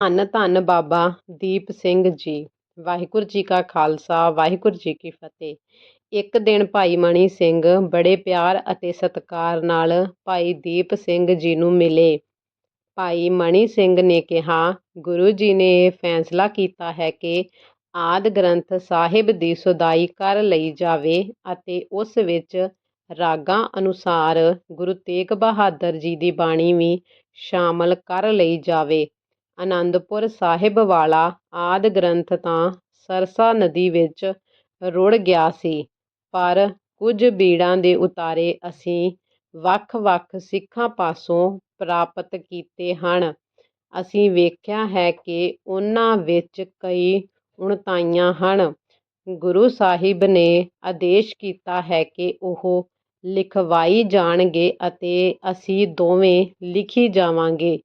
ਧੰਨ ਧੰਨ ਬਾਬਾ ਦੀਪ ਸਿੰਘ ਜੀ। ਵਾਹਿਗੁਰੂ ਜੀ ਕਾ ਖਾਲਸਾ, ਵਾਹਿਗੁਰੂ ਜੀ ਕੀ ਫਤਿਹ। ਇੱਕ ਦਿਨ ਭਾਈ ਮਣੀ ਸਿੰਘ ਬੜੇ ਪਿਆਰ ਅਤੇ ਸਤਿਕਾਰ ਨਾਲ ਭਾਈ ਦੀਪ ਸਿੰਘ ਜੀ ਨੂੰ ਮਿਲੇ। ਭਾਈ ਮਣੀ ਸਿੰਘ ਨੇ ਕਿਹਾ, ਗੁਰੂ ਜੀ ਨੇ ਇਹ ਫੈਸਲਾ ਕੀਤਾ ਹੈ ਕਿ ਆਦ ਗ੍ਰੰਥ ਸਾਹਿਬ ਦੀ ਸੁਦਾਈ ਕਰ ਲਈ ਜਾਵੇ ਅਤੇ ਉਸ ਵਿੱਚ ਰਾਗਾਂ ਅਨੁਸਾਰ ਗੁਰੂ ਤੇਗ ਬਹਾਦਰ ਜੀ ਦੀ ਬਾਣੀ ਵੀ ਸ਼ਾਮਲ ਕਰ ਲਈ ਜਾਵੇ। ਅਨੰਦਪੁਰ ਸਾਹਿਬ ਵਾਲਾ ਆਦਿ ਗ੍ਰੰਥ ਤਾਂ ਸਰਸਾ ਨਦੀ ਵਿੱਚ ਰੁੜ ਗਿਆ ਸੀ। ਪਰ ਕੁਝ ਬੀੜਾਂ ਦੇ ਉਤਾਰੇ ਅਸੀਂ ਵੱਖ-ਵੱਖ ਸਿੱਖਾਂ ਪਾਸੋਂ ਪ੍ਰਾਪਤ ਕੀਤੇ ਹਨ। ਅਸੀਂ ਵੇਖਿਆ ਹੈ ਕਿ ਉਹਨਾਂ ਵਿੱਚ ਕਈ ਉਣਤਾਈਆਂ ਹਨ। ਗੁਰੂ ਸਾਹਿਬ ਨੇ ਆਦੇਸ਼ ਕੀਤਾ ਹੈ ਕਿ ਉਹ ਲਿਖਵਾਈ ਜਾਣਗੇ ਅਤੇ ਅਸੀਂ ਦੋਵੇਂ ਲਿਖੀ ਜਾਵਾਂਗੇ।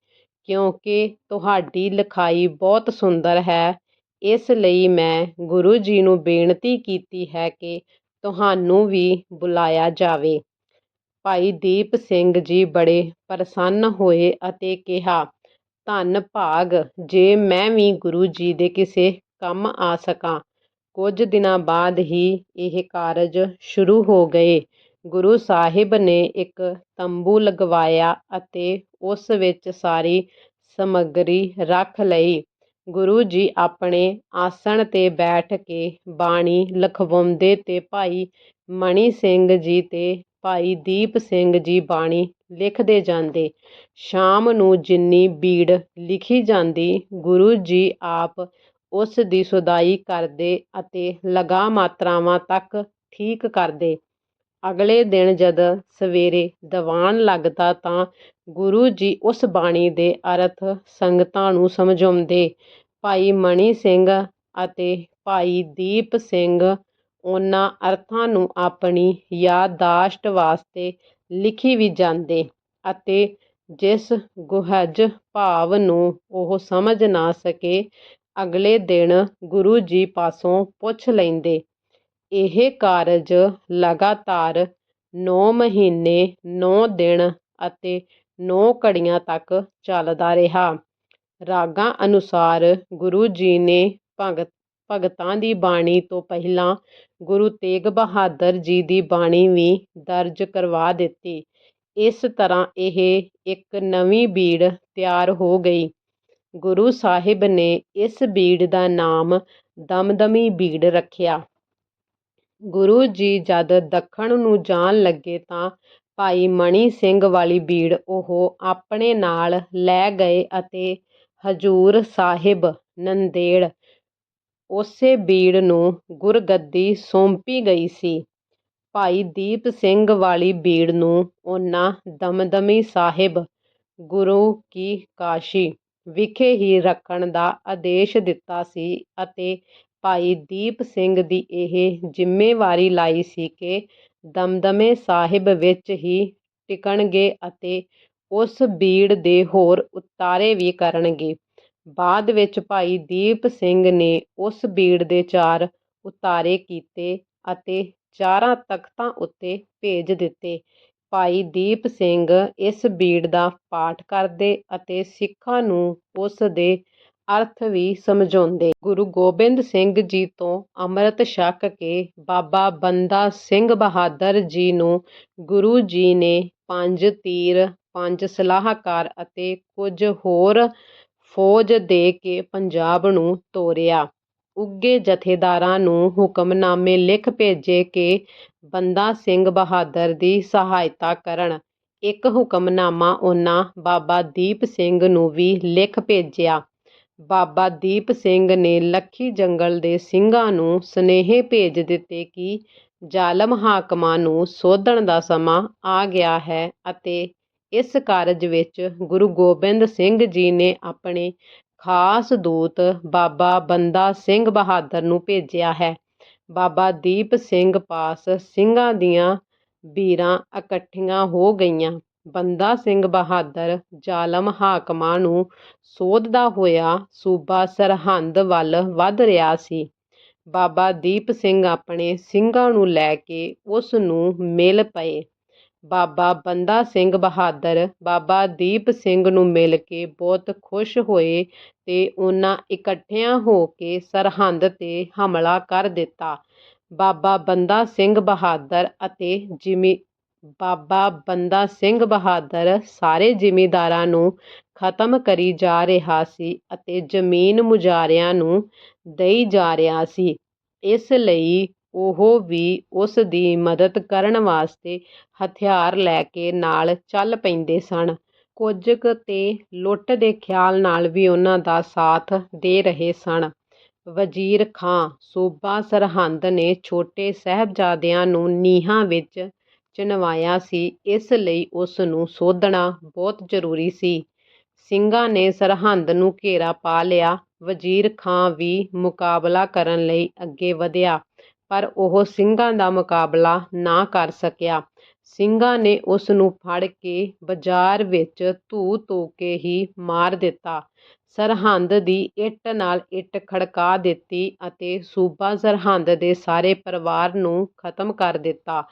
ਕਿਉਂਕਿ ਤੁਹਾਡੀ ਲਿਖਾਈ ਬਹੁਤ ਸੁੰਦਰ ਹੈ। ਇਸ ਲਈ ਮੈਂ ਗੁਰੂ ਜੀ ਨੂੰ ਬੇਨਤੀ ਕੀਤੀ ਹੈ ਕਿ ਤੁਹਾਨੂੰ ਵੀ ਬੁਲਾਇਆ ਜਾਵੇ। ਭਾਈ ਦੀਪ ਸਿੰਘ ਜੀ ਬੜੇ ਪ੍ਰਸੰਨ ਹੋਏ ਅਤੇ ਕਿਹਾ, ਧੰਨ ਭਾਗ, ਜੇ ਮੈਂ ਵੀ ਗੁਰੂ ਜੀ ਦੇ ਕਿਸੇ ਕੰਮ ਆ ਸਕਾਂ। ਕੁਝ ਦਿਨਾਂ ਬਾਅਦ ਹੀ ਇਹ ਕਾਰਜ ਸ਼ੁਰੂ ਹੋ ਗਏ। ਗੁਰੂ ਸਾਹਿਬ ਨੇ ਇੱਕ ਤੰਬੂ ਲਗਵਾਇਆ ਅਤੇ ਉਸ ਵਿੱਚ ਸਾਰੀ ਸਮੱਗਰੀ ਰੱਖ ਲਈ। ਗੁਰੂ ਜੀ ਆਪਣੇ ਆਸਣ 'ਤੇ ਬੈਠ ਕੇ ਬਾਣੀ ਲਖਵਾਉਂਦੇ ਤੇ ਭਾਈ ਮਣੀ ਸਿੰਘ ਜੀ ਤੇ ਭਾਈ ਦੀਪ ਸਿੰਘ ਜੀ ਬਾਣੀ ਲਿਖਦੇ ਜਾਂਦੇ। ਸ਼ਾਮ ਨੂੰ ਜਿੰਨੀ ਬੀੜ ਲਿਖੀ ਜਾਂਦੀ, ਗੁਰੂ ਜੀ ਆਪ ਉਸ ਦੀ ਸੁਦਾਈ ਕਰਦੇ ਅਤੇ ਲਗਾ ਮਾਤਰਾਵਾਂ ਤੱਕ ਠੀਕ ਕਰਦੇ। ਅਗਲੇ ਦਿਨ ਜਦ ਸਵੇਰੇ ਦੀਵਾਨ ਲੱਗਦਾ ਤਾਂ ਗੁਰੂ ਜੀ ਉਸ ਬਾਣੀ ਦੇ ਅਰਥ ਸੰਗਤਾਂ ਨੂੰ ਸਮਝਾਉਂਦੇ, ਭਾਈ ਮਣੀ ਸਿੰਘ ਅਤੇ ਭਾਈ ਦੀਪ ਸਿੰਘ, ਉਹਨਾਂ ਅਰਥਾਂ ਨੂੰ ਆਪਣੀ ਯਾਦਾਸ਼ਤ ਵਾਸਤੇ ਲਿਖੀ ਵੀ ਜਾਂਦੇ ਅਤੇ ਜਿਸ ਗੁਹਜ ਭਾਵ ਨੂੰ ਉਹ ਸਮਝ ਨਾ ਸਕੇ, ਅਗਲੇ ਦਿਨ ਗੁਰੂ ਜੀ ਪਾਸੋਂ ਪੁੱਛ ਲੈਂਦੇ ਇਹ ਕਾਰਜ ਲਗਾਤਾਰ 9 ਮਹੀਨੇ 9 ਦਿਨ ਅਤੇ 9 ਘੜੀਆਂ ਤੱਕ ਚੱਲਦਾ ਰਿਹਾ। ਰਾਗਾਂ ਅਨੁਸਾਰ ਗੁਰੂ ਜੀ ਨੇ ਭਗਤ, ਭਗਤਾਂ ਦੀ ਬਾਣੀ ਤੋਂ ਪਹਿਲਾਂ ਗੁਰੂ ਤੇਗ ਬਹਾਦਰ ਜੀ ਦੀ ਬਾਣੀ ਵੀ ਦਰਜ ਕਰਵਾ ਦਿੱਤੀ। ਇਸ ਤਰ੍ਹਾਂ ਇਹ ਇੱਕ ਨਵੀਂ ਬੀੜ ਤਿਆਰ ਹੋ ਗਈ। ਗੁਰੂ ਸਾਹਿਬ ਨੇ ਇਸ ਬੀੜ ਦਾ ਨਾਮ ਦਮਦਮੀ ਬੀੜ ਰੱਖਿਆ। ਗੁਰੂ ਜੀ ਜਦ ਦੱਖਣ ਨੂੰ ਜਾਣ ਲੱਗੇ ਤਾਂ ਭਾਈ ਮਣੀ ਸਿੰਘ ਵਾਲੀ ਬੀੜ ਉਹ ਆਪਣੇ ਨਾਲ ਲੈ ਗਏ ਅਤੇ ਹਜੂਰ ਸਾਹਿਬ ਨੰਦੇੜ ਉਸੇ ਬੀੜ ਨੂੰ ਗੁਰਗੱਦੀ ਸੌਂਪੀ ਗਈ ਸੀ। ਭਾਈ ਦੀਪ ਸਿੰਘ ਵਾਲੀ ਬੀੜ ਨੂੰ ਉਹਨਾਂ ਦਮਦਮੀ ਸਾਹਿਬ, ਗੁਰੂ ਕੀ ਕਾਸ਼ੀ ਵਿਖੇ ਹੀ ਰੱਖਣ ਦਾ ਆਦੇਸ਼ ਦਿੱਤਾ ਸੀ ਅਤੇ ਭਾਈ ਦੀਪ ਸਿੰਘ ਦੀ ਇਹ ਜ਼ਿੰਮੇਵਾਰੀ ਲਾਈ ਸੀ ਕਿ ਦਮਦਮੇ ਸਾਹਿਬ ਵਿੱਚ ਹੀ ਟਿਕਣਗੇ ਅਤੇ ਉਸ ਬੀੜ ਦੇ ਹੋਰ ਉਤਾਰੇ ਵੀ ਕਰਨਗੇ। ਬਾਅਦ ਵਿੱਚ ਭਾਈ ਦੀਪ ਸਿੰਘ ਨੇ ਉਸ ਬੀੜ ਦੇ ਚਾਰ ਉਤਾਰੇ ਕੀਤੇ ਅਤੇ ਚਾਰਾਂ ਤਖਤਾਂ ਉੱਤੇ ਭੇਜ ਦਿੱਤੇ। ਭਾਈ ਦੀਪ ਸਿੰਘ ਇਸ ਬੀੜ ਦਾ ਪਾਠ ਕਰਦੇ ਅਤੇ ਸਿੱਖਾਂ ਨੂੰ ਉਸ ਦੇ ਅਰਥ ਵੀ ਸਮਝਾਉਂਦੇ। ਗੁਰੂ ਗੋਬਿੰਦ ਸਿੰਘ ਜੀ ਤੋਂ ਅੰਮ੍ਰਿਤ ਛਕ ਕੇ ਬਾਬਾ ਬੰਦਾ ਸਿੰਘ ਬਹਾਦਰ ਜੀ ਨੂੰ ਗੁਰੂ ਜੀ ਨੇ ਪੰਜ ਤੀਰ, ਪੰਜ ਸਲਾਹਕਾਰ ਅਤੇ ਕੁਝ ਹੋਰ ਫੌਜ ਦੇ ਕੇ ਪੰਜਾਬ ਨੂੰ ਤੋਰਿਆ। ਉੱਘੇ ਜਥੇਦਾਰਾਂ ਨੂੰ ਹੁਕਮਨਾਮੇ ਲਿਖ ਭੇਜੇ ਕਿ ਬੰਦਾ ਸਿੰਘ ਬਹਾਦਰ ਦੀ ਸਹਾਇਤਾ ਕਰਨ। ਇੱਕ ਹੁਕਮਨਾਮਾ ਉਹਨਾਂ ਬਾਬਾ ਦੀਪ ਸਿੰਘ ਨੂੰ ਵੀ ਲਿਖ ਭੇਜਿਆ। ਬਾਬਾ ਦੀਪ ਸਿੰਘ ਨੇ ਲੱਖੀ ਜੰਗਲ ਦੇ ਸਿੰਘਾਂ ਨੂੰ ਸੁਨੇਹੇ ਭੇਜ ਦਿੱਤੇ ਕਿ ਜ਼ਾਲਮ ਹਾਕਮਾਂ ਨੂੰ ਸੋਧਣ ਦਾ ਸਮਾਂ ਆ ਗਿਆ ਹੈ ਅਤੇ ਇਸ ਕਾਰਜ ਵਿੱਚ ਗੁਰੂ ਗੋਬਿੰਦ ਸਿੰਘ ਜੀ ਨੇ ਆਪਣੇ ਖਾਸ ਦੂਤ ਬਾਬਾ ਬੰਦਾ ਸਿੰਘ ਬਹਾਦਰ ਨੂੰ ਭੇਜਿਆ ਹੈ। ਬਾਬਾ ਦੀਪ ਸਿੰਘ ਪਾਸ ਸਿੰਘਾਂ ਦੀਆਂ ਬੀਰਾਂ ਇਕੱਠੀਆਂ ਹੋ ਗਈਆਂ। ਬੰਦਾ ਸਿੰਘ ਬਹਾਦਰ, ਜ਼ਾਲਮ ਹਾਕਮਾਂ ਨੂੰ ਸੋਧਦਾ ਹੋਇਆ ਸੂਬਾ ਸਰਹੰਦ ਵੱਲ ਵੱਧ ਰਿਹਾ ਸੀ। ਬਾਬਾ ਦੀਪ ਸਿੰਘ ਆਪਣੇ ਸਿੰਘਾਂ ਨੂੰ ਲੈ ਕੇ ਉਸ ਨੂੰ ਮਿਲ ਪਏ। ਬਾਬਾ ਬੰਦਾ ਸਿੰਘ ਬਹਾਦਰ, ਬਾਬਾ ਦੀਪ ਸਿੰਘ ਨੂੰ ਮਿਲ ਕੇ ਬਹੁਤ ਖੁਸ਼ ਹੋਏ ਤੇ ਉਹਨਾਂ ਇਕੱਠਿਆਂ ਹੋ ਕੇ ਸਰਹੰਦ 'ਤੇ ਹਮਲਾ ਕਰ ਦਿੱਤਾ। ਬਾਬਾ ਬੰਦਾ ਸਿੰਘ ਬਹਾਦਰ ਅਤੇ ਜਿਮੀ ਬਾਬਾ ਬੰਦਾ ਸਿੰਘ ਬਹਾਦਰ ਸਾਰੇ ਜ਼ਿਮੀਂਦਾਰਾਂ ਨੂੰ ਖਤਮ ਕਰੀ ਜਾ ਰਿਹਾ ਸੀ ਅਤੇ ਜ਼ਮੀਨ ਮੁਜਾਰਿਆਂ ਨੂੰ ਦਈ ਜਾ ਰਿਹਾ ਸੀ। ਇਸ ਲਈ ਉਹ ਵੀ ਉਸ ਦੀ ਮਦਦ ਕਰਨ ਵਾਸਤੇ ਹਥਿਆਰ ਲੈ ਕੇ ਨਾਲ ਚੱਲ ਪੈਂਦੇ ਸਨ। ਕੁਝ ਕੁ ਤੇ ਲੁੱਟ ਦੇ ਖਿਆਲ ਨਾਲ ਵੀ ਉਹਨਾਂ ਦਾ ਸਾਥ ਦੇ ਰਹੇ ਸਨ। ਵਜ਼ੀਰ ਖਾਂ ਸੂਬਾ ਸਰਹੰਦ ਨੇ ਛੋਟੇ ਸਾਹਿਬਜ਼ਾਦਿਆਂ ਨੂੰ ਨੀਹਾਂ ਵਿੱਚ ਚਿਣਵਾਇਆ ਸੀ, ਇਸ ਲਈ ਉਸ ਨੂੰ ਸੋਧਣਾ ਬਹੁਤ ਜ਼ਰੂਰੀ ਸੀ। ਸਿੰਘਾਂ ਨੇ ਸਰਹੰਦ ਨੂੰ ਘੇਰਾ ਪਾ ਲਿਆ, ਵਜ਼ੀਰ ਖਾਂ ਵੀ ਮੁਕਾਬਲਾ ਕਰਨ ਲਈ ਅੱਗੇ ਵਧਿਆ, ਪਰ ਉਹ ਸਿੰਘਾਂ ਦਾ ਮੁਕਾਬਲਾ ਨਾ ਕਰ ਸਕਿਆ। ਸਿੰਘਾਂ ਨੇ ਉਸ ਨੂੰ ਫੜ ਕੇ ਬਾਜ਼ਾਰ ਵਿੱਚ ਧੂ ਧੋ ਕੇ ਹੀ ਮਾਰ ਦਿੱਤਾ। ਸਰਹੰਦ ਦੀ ਇੱਟ ਨਾਲ ਇੱਟ ਖੜਕਾ ਦਿੱਤੀ ਅਤੇ ਸੂਬਾ ਸਰਹੰਦ ਦੇ ਸਾਰੇ ਪਰਿਵਾਰ ਨੂੰ ਖਤਮ ਕਰ ਦਿੱਤਾ।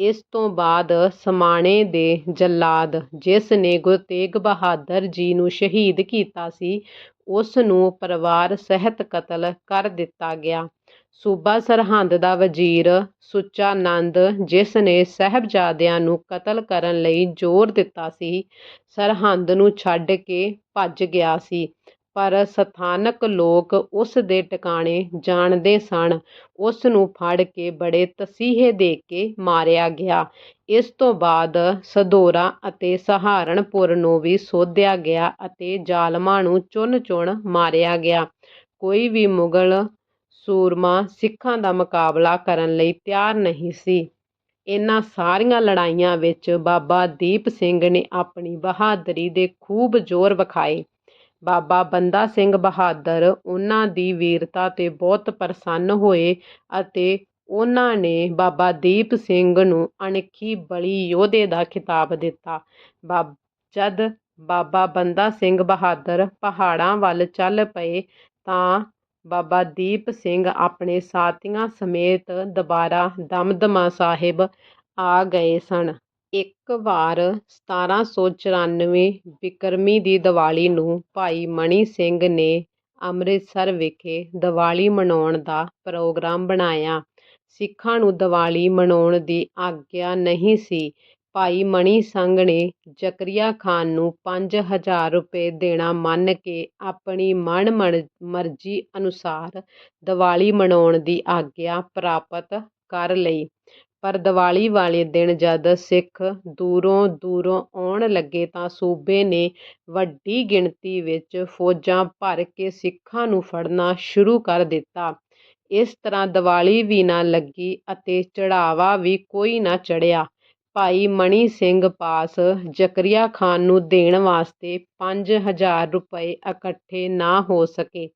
ਇਸ ਤੋਂ ਬਾਅਦ ਸਮਾਣੇ ਦੇ ਜੱਲਾਦ, ਜਿਸ ਨੇ ਗੁਰੂ ਤੇਗ ਬਹਾਦਰ ਜੀ ਨੂੰ ਸ਼ਹੀਦ ਕੀਤਾ ਸੀ ਉਸ ਨੂੰ ਪਰਿਵਾਰ ਸਹਿਤ ਕਤਲ ਕਰ ਦਿੱਤਾ ਗਿਆ। ਸੂਬਾ ਸਰਹੰਦ ਦਾ ਵਜ਼ੀਰ ਸੁੱਚਾ ਨੰਦ, ਜਿਸ ਨੇ ਸਾਹਿਬਜ਼ਾਦਿਆਂ ਨੂੰ ਕਤਲ ਕਰਨ ਲਈ ਜ਼ੋਰ ਦਿੱਤਾ ਸੀ, ਸਰਹੰਦ ਨੂੰ ਛੱਡ ਕੇ ਭੱਜ ਗਿਆ ਸੀ। ਪਰ ਸਥਾਨਕ ਲੋਕ ਉਸ ਦੇ ਟਿਕਾਣੇ ਜਾਣਦੇ ਸਨ। ਉਸ ਨੂੰ ਫੜ ਕੇ ਬੜੇ ਤਸੀਹੇ ਦੇ ਕੇ ਮਾਰਿਆ ਗਿਆ। ਇਸ ਤੋਂ ਬਾਅਦ ਸਧੋਰਾ ਅਤੇ ਸਹਾਰਨਪੁਰ ਨੂੰ ਵੀ ਸੋਧਿਆ ਗਿਆ ਅਤੇ ਜ਼ਾਲਮਾਂ ਨੂੰ ਚੁਣ ਚੁਣ ਮਾਰਿਆ ਗਿਆ। ਕੋਈ ਵੀ ਮੁਗਲ ਸੂਰਮਾ ਸਿੱਖਾਂ ਦਾ ਮੁਕਾਬਲਾ ਕਰਨ ਲਈ ਤਿਆਰ ਨਹੀਂ ਸੀ। ਇਹਨਾਂ ਸਾਰੀਆਂ ਲੜਾਈਆਂ ਵਿੱਚ ਬਾਬਾ ਦੀਪ ਸਿੰਘ ਨੇ ਆਪਣੀ ਬਹਾਦਰੀ ਦੇ ਖੂਬ ਜ਼ੋਰ ਵਿਖਾਏ। ਬਾਬਾ ਬੰਦਾ ਸਿੰਘ ਬਹਾਦਰ ਉਹਨਾਂ ਦੀ ਵੀਰਤਾ 'ਤੇ ਬਹੁਤ ਪ੍ਰਸੰਨ ਹੋਏ ਅਤੇ ਉਹਨਾਂ ਨੇ ਬਾਬਾ ਦੀਪ ਸਿੰਘ ਨੂੰ ਅਣਖੀ ਬਲੀ ਯੋਧੇ ਦਾ ਖਿਤਾਬ ਦਿੱਤਾ। ਬਾਬ, ਜਦ ਬਾਬਾ ਬੰਦਾ ਸਿੰਘ ਬਹਾਦਰ ਪਹਾੜਾਂ ਵੱਲ ਚੱਲ ਪਏ ਤਾਂ ਬਾਬਾ ਦੀਪ ਸਿੰਘ ਆਪਣੇ ਸਾਥੀਆਂ ਸਮੇਤ ਦੁਬਾਰਾ ਦਮਦਮਾ ਸਾਹਿਬ ਆ ਗਏ ਸਨ। ਇੱਕ ਵਾਰ ਸਤਾਰਾਂ ਸੌ ਚੁਰਾਨਵੇਂ ਬਿਕਰਮੀ ਦੀ ਦੀਵਾਲੀ ਨੂੰ ਭਾਈ ਮਣੀ ਸਿੰਘ ਨੇ ਅੰਮ੍ਰਿਤਸਰ ਵਿਖੇ ਦੀਵਾਲੀ ਮਨਾਉਣ ਦਾ ਪ੍ਰੋਗਰਾਮ ਬਣਾਇਆ। ਸਿੱਖਾਂ ਨੂੰ ਦੀਵਾਲੀ ਮਨਾਉਣ ਦੀ ਆਗਿਆ ਨਹੀਂ ਸੀ। ਭਾਈ ਮਣੀ ਸਿੰਘ ਨੇ ਜ਼ਕਰੀਆ ਖਾਨ ਨੂੰ ਪੰਜ ਹਜ਼ਾਰ ਰੁਪਏ ਦੇਣਾ ਮੰਨ ਕੇ ਆਪਣੀ ਮਨ ਮਰਜ਼ੀ ਅਨੁਸਾਰ ਦੀਵਾਲੀ ਮਨਾਉਣ ਦੀ ਆਗਿਆ ਪ੍ਰਾਪਤ ਕਰ ਲਈ। ਪਰ ਦੀਵਾਲੀ ਵਾਲੇ ਦਿਨ ਜਦ ਸਿੱਖ ਦੂਰੋਂ ਦੂਰੋਂ ਆਉਣ ਲੱਗੇ ਤਾਂ ਸੂਬੇ ਨੇ ਵੱਡੀ ਗਿਣਤੀ ਵਿੱਚ ਫੌਜਾਂ ਭਰ ਕੇ ਸਿੱਖਾਂ ਨੂੰ ਫੜਨਾ ਸ਼ੁਰੂ ਕਰ ਦਿੱਤਾ। ਇਸ ਤਰ੍ਹਾਂ ਦੀਵਾਲੀ ਵੀ ਨਾ ਲੱਗੀ ਅਤੇ ਚੜਾਵਾ ਵੀ ਕੋਈ ਨਾ ਚੜ੍ਹਿਆ। ਭਾਈ ਮਣੀ ਸਿੰਘ ਪਾਸ ਜ਼ਕਰੀਆ ਖਾਨ ਨੂੰ ਦੇਣ ਵਾਸਤੇ ਪੰਜ ਹਜ਼ਾਰ ਰੁਪਏ ਇਕੱਠੇ ਨਾ ਹੋ ਸਕੇ।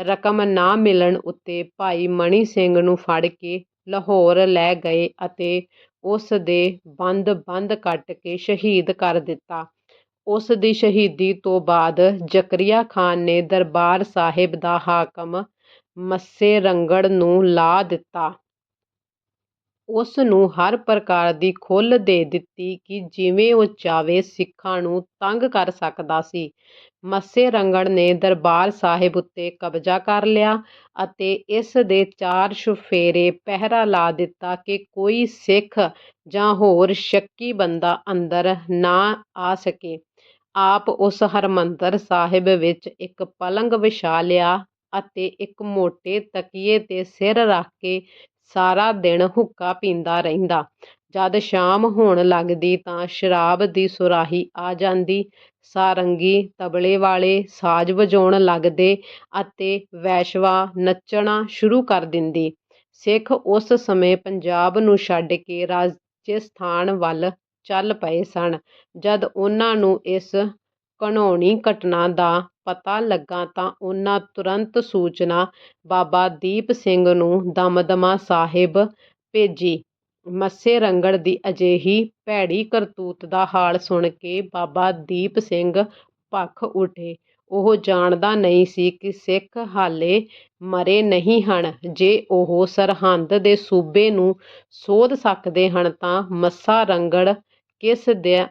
ਰਕਮ ਨਾ ਮਿਲਣ ਉੱਤੇ ਭਾਈ ਮਣੀ ਸਿੰਘ ਨੂੰ ਫੜ ਕੇ ਲਾਹੌਰ ਲੈ ਗਏ ਅਤੇ ਉਸ ਦੇ ਬੰਦ ਬੰਦ ਕੱਟ ਕੇ ਸ਼ਹੀਦ ਕਰ ਦਿੱਤਾ। ਉਸ ਦੀ ਸ਼ਹੀਦੀ ਤੋਂ ਬਾਅਦ ਜ਼ਕਰੀਆ ਖਾਨ ਨੇ ਦਰਬਾਰ ਸਾਹਿਬ ਦਾ ਹਾਕਮ ਮੱਸੇ ਰੰਗੜ ਨੂੰ ਲਾ ਦਿੱਤਾ। ਉਸ ਨੂੰ ਹਰ ਪ੍ਰਕਾਰ ਦੀ ਖੁੱਲ੍ਹ ਦੇ ਦਿੱਤੀ ਕਿ ਜਿਵੇਂ ਉਹ ਚਾਹੇ ਸਿੱਖਾਂ ਨੂੰ ਤੰਗ ਕਰ ਸਕਦਾ ਸੀ। ਮੱਸੇ ਰੰਗੜ ਨੇ ਦਰਬਾਰ ਸਾਹਿਬ ਉੱਤੇ ਕਬਜ਼ਾ ਕਰ ਲਿਆ ਅਤੇ ਇਸ ਦੇ ਚਾਰ ਚੁਫੇਰੇ ਪਹਿਰਾ ਲਾ ਦਿੱਤਾ ਕਿ ਕੋਈ ਸਿੱਖ ਜਾਂ ਹੋਰ ਸ਼ੱਕੀ ਬੰਦਾ ਅੰਦਰ ਨਾ ਆ ਸਕੇ। ਆਪ ਉਸ ਹਰਿਮੰਦਰ ਸਾਹਿਬ ਵਿੱਚ ਇੱਕ ਪਲੰਗ ਵਿਛਾ ਲਿਆ ਅਤੇ ਇੱਕ ਮੋਟੇ ਤਕੀਏ 'ਤੇ ਸਿਰ ਰੱਖ ਕੇ ਸਾਰਾ ਦਿਨ ਹੁੱਕਾ ਪੀਂਦਾ ਰਹਿੰਦਾ। ਜਦ ਸ਼ਾਮ ਹੋਣ ਲੱਗਦੀ ਤਾਂ ਸ਼ਰਾਬ ਦੀ ਸੁਰਾਹੀ ਆ ਜਾਂਦੀ। ਸਾਰੰਗੀ ਤਬਲੇ ਵਾਲੇ ਸਾਜ਼ ਵਜਾਉਣ ਲੱਗਦੇ ਅਤੇ ਵੈਸ਼ਵਾ ਨੱਚਣਾ ਸ਼ੁਰੂ ਕਰ ਦਿੰਦੀ। ਸਿੱਖ ਉਸ ਸਮੇਂ ਪੰਜਾਬ ਨੂੰ ਛੱਡ ਕੇ ਰਾਜਸਥਾਨ ਵੱਲ ਚੱਲ ਪਏ ਸਨ। ਜਦ ਉਹਨਾਂ ਨੂੰ ਇਸ ਘਿਨਾਉਣੀ ਘਟਨਾ ਦਾ ਪਤਾ ਲੱਗਾ ਤਾਂ ਉਹਨਾਂ ਤੁਰੰਤ ਸੂਚਨਾ ਬਾਬਾ ਦੀਪ ਸਿੰਘ ਨੂੰ ਦਮਦਮਾ ਸਾਹਿਬ ਭੇਜੀ। ਮੱਸੇ ਰੰਗੜ ਦੀ ਅਜਿਹੀ ਭੈੜੀ ਕਰਤੂਤ ਦਾ ਹਾਲ ਸੁਣ ਕੇ ਬਾਬਾ ਦੀਪ ਸਿੰਘ ਭੱਖ ਉੱਠੇ। ਉਹ ਜਾਣਦਾ ਨਹੀਂ ਸੀ ਕਿ ਸਿੱਖ ਹਾਲੇ ਮਰੇ ਨਹੀਂ ਹਨ। ਜੇ ਉਹ ਸਰਹੰਦ ਦੇ ਸੂਬੇ ਨੂੰ ਸੋਧ ਸਕਦੇ ਹਨ ਤਾਂ ਮੱਸਾ ਰੰਗੜ ਕਿਸ ਦੇ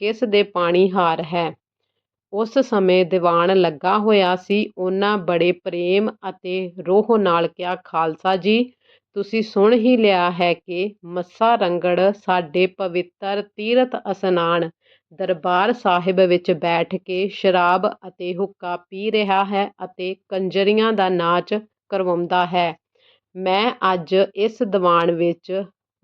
ਕਿਸ ਦੇ ਪਾਣੀ ਹਾਰ ਹੈ? ਉਸ ਸਮੇਂ ਦੀਵਾਨ ਲੱਗਾ ਹੋਇਆ ਸੀ। ਉਹਨਾਂ ਬੜੇ ਪ੍ਰੇਮ ਅਤੇ ਰੋਹ ਨਾਲ ਕਿਹਾ, ਖਾਲਸਾ ਜੀ, ਤੁਸੀਂ ਸੁਣ ਹੀ ਲਿਆ ਹੈ ਕਿ ਮੱਸਾ ਰੰਗੜ ਸਾਡੇ ਪਵਿੱਤਰ ਤੀਰਥ ਅਸਨਾਨ ਦਰਬਾਰ ਸਾਹਿਬ ਵਿੱਚ ਬੈਠ ਕੇ ਸ਼ਰਾਬ ਅਤੇ ਹੁੱਕਾ ਪੀ ਰਿਹਾ ਹੈ ਅਤੇ ਕੰਜਰੀਆਂ ਦਾ ਨਾਚ ਕਰਵਾਉਂਦਾ ਹੈ। ਮੈਂ ਅੱਜ ਇਸ ਦੀਵਾਨ ਵਿੱਚ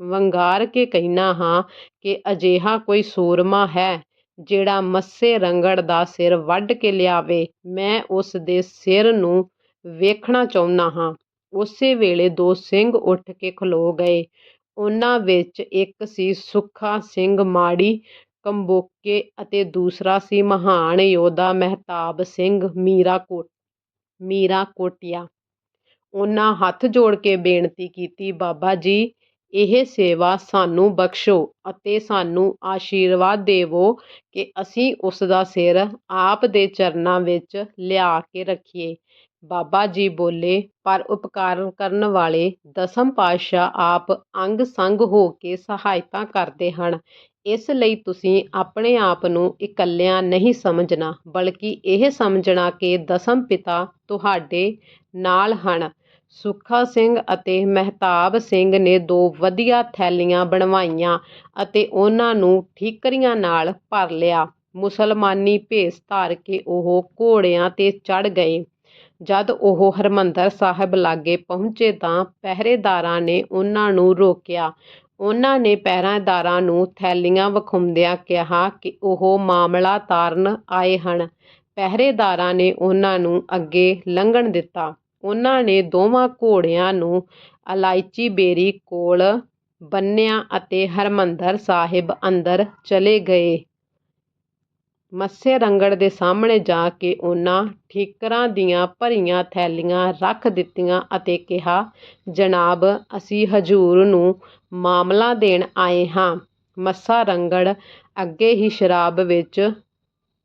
ਵੰਗਾਰ ਕੇ ਕਹਿਣਾ ਹਾਂ ਕਿ ਅਜਿਹਾ ਕੋਈ ਸੂਰਮਾ ਹੈ। ਜਿਹੜਾ ਮੱਸੇ ਰੰਗੜ ਦਾ ਸਿਰ ਵੱਢ ਕੇ ਲਿਆਵੇ, ਮੈਂ ਉਸ ਦੇ ਸਿਰ ਨੂੰ ਵੇਖਣਾ ਚਾਹੁੰਦਾ ਹਾਂ। ਉਸੇ ਵੇਲੇ ਦੋ ਸਿੰਘ ਉੱਠ ਕੇ ਖਲੋ ਗਏ। ਉਹਨਾਂ ਵਿੱਚ ਇੱਕ ਸੀ ਸੁੱਖਾ ਸਿੰਘ ਮਾੜੀ ਕੰਬੋਕੇ ਅਤੇ ਦੂਸਰਾ ਸੀ ਮਹਾਨ ਯੋਧਾ ਮਹਿਤਾਬ ਸਿੰਘ ਮੀਰਾ ਕੋਟ ਮੀਰਾ ਕੋਟਿਆ। ਉਹਨਾਂ ਹੱਥ ਜੋੜ ਕੇ ਬੇਨਤੀ ਕੀਤੀ, ਬਾਬਾ ਜੀ ਇਹ ਸੇਵਾ ਸਾਨੂੰ ਬਖਸ਼ੋ ਅਤੇ ਸਾਨੂੰ ਆਸ਼ੀਰਵਾਦ ਦੇਵੋ ਕਿ ਅਸੀਂ ਉਸ ਦਾ ਸਿਰ ਆਪ ਦੇ ਚਰਨਾਂ ਵਿੱਚ ਲਿਆ ਕੇ ਰੱਖੀਏ। ਬਾਬਾ ਜੀ ਬੋਲੇ, ਪਰ ਉਪਕਾਰ ਕਰਨ ਵਾਲੇ ਦਸਮ ਪਾਤਸ਼ਾਹ ਆਪ ਅੰਗ ਸੰਗ ਹੋ ਕੇ ਸਹਾਇਤਾ ਕਰਦੇ ਹਨ। ਇਸ ਲਈ ਤੁਸੀਂ ਆਪਣੇ ਆਪ ਨੂੰ ਇਕੱਲਿਆਂ ਨਹੀਂ ਸਮਝਣਾ, ਬਲਕਿ ਇਹ ਸਮਝਣਾ ਕਿ ਦਸਮ ਪਿਤਾ ਤੁਹਾਡੇ ਨਾਲ ਹਨ। ਸੁੱਖਾ ਸਿੰਘ ਅਤੇ ਮਹਿਤਾਬ ਸਿੰਘ ਨੇ ਦੋ ਵਧੀਆ ਥੈਲੀਆਂ ਬਣਵਾਈਆਂ ਅਤੇ ਉਹਨਾਂ ਨੂੰ ਠੀਕਰੀਆਂ ਨਾਲ ਭਰ ਲਿਆ। ਮੁਸਲਮਾਨੀ ਭੇਸ ਧਾਰ ਕੇ ਉਹ ਘੋੜਿਆਂ ਤੇ ਚੜ੍ਹ ਗਏ। ਜਦ ਉਹ ਹਰਿਮੰਦਰ ਸਾਹਿਬ ਲਾਗੇ ਪਹੁੰਚੇ ਤਾਂ ਪਹਿਰੇਦਾਰਾਂ ਨੇ ਉਹਨਾਂ ਨੂੰ ਰੋਕਿਆ। ਉਹਨਾਂ ਨੇ ਪਹਿਰੇਦਾਰਾਂ ਨੂੰ ਥੈਲੀਆਂ ਵਿਖਾਉਂਦਿਆਂ ਕਿਹਾ ਕਿ ਉਹ ਮਾਮਲਾ ਤਾਰਨ ਆਏ ਹਨ। ਪਹਿਰੇਦਾਰਾਂ ਨੇ ਉਹਨਾਂ ਨੂੰ ਅੱਗੇ ਲੰਘਣ ਦਿੱਤਾ। ਉਹਨਾਂ ਨੇ ਦੋਵਾਂ ਘੋੜਿਆਂ ਨੂੰ ਇਲਾਇਚੀ ਬੇਰੀ ਕੋਲ ਬੰਨ੍ਹਿਆ ਅਤੇ ਹਰਿਮੰਦਰ ਸਾਹਿਬ ਅੰਦਰ ਚਲੇ ਗਏ। ਮੱਸੇ ਰੰਗੜ ਦੇ ਸਾਹਮਣੇ ਜਾ ਕੇ ਉਹਨਾਂ ਠੀਕਰਾਂ ਦੀਆਂ ਭਰੀਆਂ ਥੈਲੀਆਂ ਰੱਖ ਦਿੱਤੀਆਂ ਅਤੇ ਕਿਹਾ, ਜਨਾਬ, ਅਸੀਂ ਹਜ਼ੂਰ ਨੂੰ ਮਾਮਲਾ ਦੇਣ ਆਏ ਹਾਂ। ਮੱਸਾ ਰੰਗੜ ਅੱਗੇ ਹੀ ਸ਼ਰਾਬ ਵਿੱਚ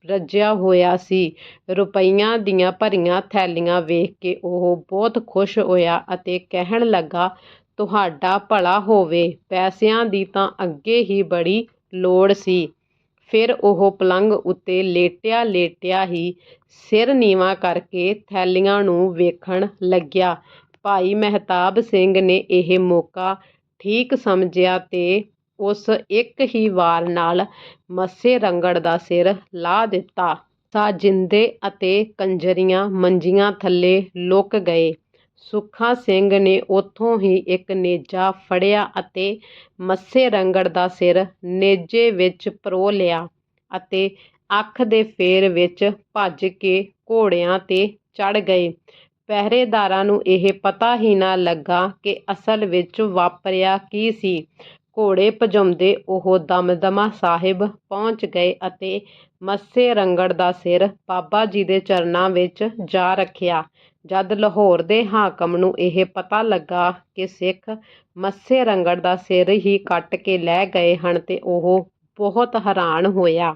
ਰੱਜਿਆ ਹੋਇਆ ਸੀ। ਰੁਪਈਆਂ ਦੀਆਂ ਭਰੀਆਂ ਥੈਲੀਆਂ ਵੇਖ ਕੇ ਉਹ ਬਹੁਤ ਖੁਸ਼ ਹੋਇਆ ਅਤੇ ਕਹਿਣ ਲੱਗਾ, ਤੁਹਾਡਾ ਭਲਾ ਹੋਵੇ, ਪੈਸਿਆਂ ਦੀ ਤਾਂ ਅੱਗੇ ਹੀ ਬੜੀ ਲੋੜ ਸੀ। ਫਿਰ ਉਹ ਪਲੰਘ ਉੱਤੇ ਲੇਟਿਆ ਲੇਟਿਆ ਹੀ ਸਿਰ ਨੀਵਾਂ ਕਰਕੇ ਥੈਲੀਆਂ ਨੂੰ ਵੇਖਣ ਲੱਗਿਆ। ਭਾਈ ਮਹਿਤਾਬ ਸਿੰਘ ਨੇ ਇਹ ਮੌਕਾ ਠੀਕ ਸਮਝਿਆ ਤੇ ਉਸ ਇੱਕ ਹੀ ਵਾਰ ਨਾਲ ਮੱਸੇ ਰੰਗੜ ਦਾ ਸਿਰ ਲਾ ਦਿੱਤਾ। ਸਾ ਜਿੰਦੇ ਅਤੇ ਕੰਜਰੀਆਂ ਮੰਜੀਆਂ ਥੱਲੇ ਲੁਕ ਗਏ। ਸੁੱਖਾ ਸਿੰਘ ਨੇ ਉੱਥੋਂ ਹੀ ਇੱਕ ਨੇਜਾ ਫੜਿਆ ਅਤੇ ਮੱਸੇ ਰੰਗੜ ਦਾ ਸਿਰ ਨੇਜੇ ਵਿੱਚ ਪਰੋ ਲਿਆ ਅਤੇ ਅੱਖ ਦੇ ਫੇਰ ਵਿੱਚ ਭੱਜ ਕੇ ਘੋੜਿਆਂ ਤੇ ਚੜ੍ਹ ਗਏ। ਪਹਿਰੇਦਾਰਾਂ ਨੂੰ ਇਹ ਪਤਾ ਹੀ ਨਾ ਲੱਗਾ ਕਿ ਅਸਲ ਵਿੱਚ ਵਾਪਰਿਆ ਕੀ ਸੀ। ਘੋੜੇ ਭਜਾਉਂਦੇ ਉਹ ਦਮਦਮਾ ਸਾਹਿਬ ਪਹੁੰਚ ਗਏ ਅਤੇ ਮੱਸੇ ਰੰਗੜ ਦਾ ਸਿਰ ਬਾਬਾ ਜੀ ਦੇ ਚਰਨਾਂ ਵਿੱਚ ਜਾ ਰੱਖਿਆ। ਜਦ ਲਾਹੌਰ ਦੇ ਹਾਕਮ ਨੂੰ ਇਹ ਪਤਾ ਲੱਗਾ ਕਿ ਸਿੱਖ ਮੱਸੇ ਰੰਗੜ ਦਾ ਸਿਰ ਹੀ ਕੱਟ ਕੇ ਲੈ ਗਏ ਹਨ ਤੇ ਉਹ ਬਹੁਤ ਹੈਰਾਨ ਹੋਇਆ।